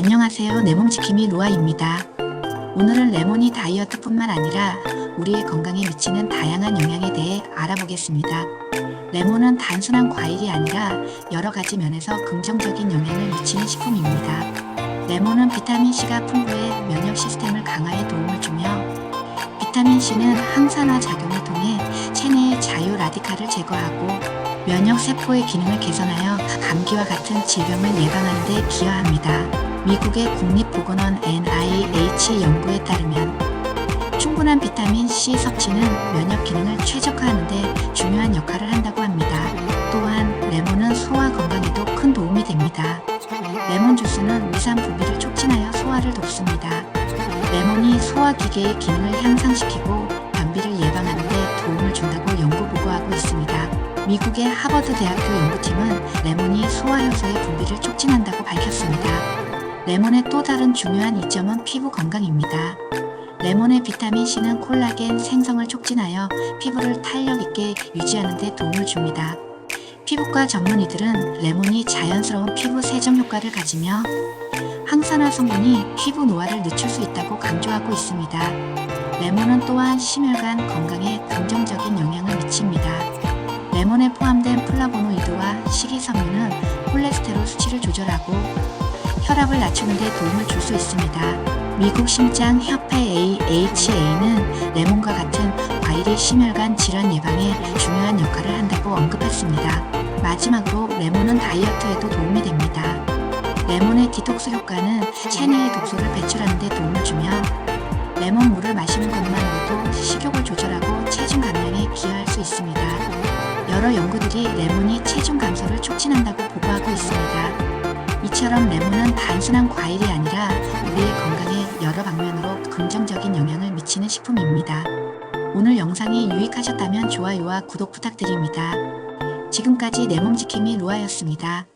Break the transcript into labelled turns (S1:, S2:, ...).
S1: 안녕하세요. 내 몸 지킴이 루아입니다. 오늘은 레몬이 다이어트뿐만 아니라 우리의 건강에 미치는 다양한 영향에 대해 알아보겠습니다. 레몬은 단순한 과일이 아니라 여러 가지 면에서 긍정적인 영향을 미치는 식품입니다. 레몬은 비타민C가 풍부해 면역 시스템을 강화에 도움을 주며 비타민C는 항산화 작용을 통해 체내의 자유 라디칼을 제거하고 면역 세포의 기능을 개선하여 감기와 같은 질병을 예방하는 데 기여합니다. 미국의 국립보건원 NIH 연구에 따르면 충분한 비타민 C 섭취는 면역 기능을 최적화하는 데 중요한 역할을 한다고 합니다. 또한 레몬은 소화 건강에도 큰 도움이 됩니다. 레몬 주스는 위산 분비를 촉진하여 소화를 돕습니다. 레몬이 소화기계의 기능을 향상시키고 변비를 예방하는 데 도움을 준다고 연구 보고하고 있습니다. 미국의 하버드 대학교 연구팀은 레몬이 소화 효소의 분비를 촉진한다고 밝혔습니다. 레몬의 또 다른 중요한 이점은 피부 건강입니다. 레몬의 비타민 C는 콜라겐 생성을 촉진하여 피부를 탄력 있게 유지하는 데 도움을 줍니다. 피부과 전문의들은 레몬이 자연스러운 피부 세정 효과를 가지며 항산화 성분이 피부 노화를 늦출 수 있다고 강조하고 있습니다. 레몬은 또한 심혈관 건강에 긍정적인 영향을 미칩니다. 레몬에 포함된 플라보노이드와 식이섬유는 콜레스테롤 수치를 조절하고 혈압을 낮추는 데 도움을 줄 수 있습니다. 미국 심장협회 AHA는 레몬과 같은 과일이 심혈관 질환 예방에 중요한 역할을 한다고 언급했습니다. 마지막으로 레몬은 다이어트에도 도움이 됩니다. 레몬의 디톡스 효과는 체내의 독소를 배출하는 데 도움을 주며 레몬 물을 마시는 것만으로도 식욕을 조절하고 체중 감량에 기여할 수 있습니다. 여러 연구들이 레몬이 체중 감소를 과일이 아니라 우리의 건강에 여러 방면으로 긍정적인 영향을 미치는 식품입니다. 오늘 영상이 유익하셨다면 좋아요와 구독 부탁드립니다. 지금까지 내 몸 지킴이 루아였습니다.